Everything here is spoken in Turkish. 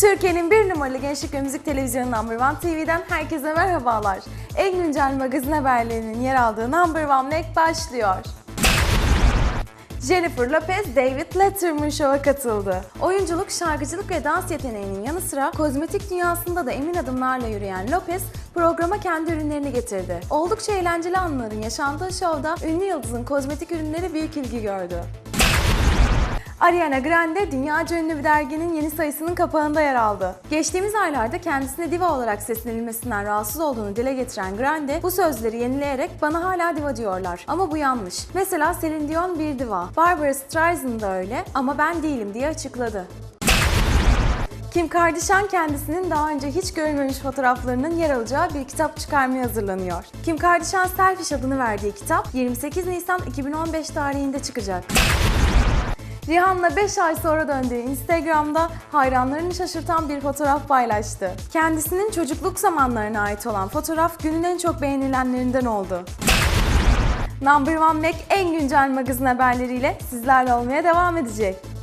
Türkiye'nin bir numaralı gençlik ve müzik televizyonu Number One TV'den herkese merhabalar. En güncel magazin haberlerinin yer aldığı Number One Mac başlıyor. Jennifer Lopez, David Letterman Show'a katıldı. Oyunculuk, şarkıcılık ve dans yeteneğinin yanı sıra kozmetik dünyasında da emin adımlarla yürüyen Lopez, programa kendi ürünlerini getirdi. Oldukça eğlenceli anların yaşandığı şovda ünlü yıldızın kozmetik ürünleri büyük ilgi gördü. Ariana Grande dünyaca ünlü bir derginin yeni sayısının kapağında yer aldı. Geçtiğimiz aylarda kendisine diva olarak seslenilmesinden rahatsız olduğunu dile getiren Grande bu sözleri yenileyerek bana hala diva diyorlar ama bu yanlış. Mesela Celine Dion bir diva, Barbara Streisand da öyle ama ben değilim diye açıkladı. Kim Kardashian kendisinin daha önce hiç görülmemiş fotoğraflarının yer alacağı bir kitap çıkarmaya hazırlanıyor. Kim Kardashian Selfish adını verdiği kitap 28 Nisan 2015 tarihinde çıkacak. Rihanna 5 ay sonra döndüğü Instagram'da hayranlarını şaşırtan bir fotoğraf paylaştı. Kendisinin çocukluk zamanlarına ait olan fotoğraf günün en çok beğenilenlerinden oldu. Number One Mac en güncel magazin haberleriyle sizlerle olmaya devam edecek.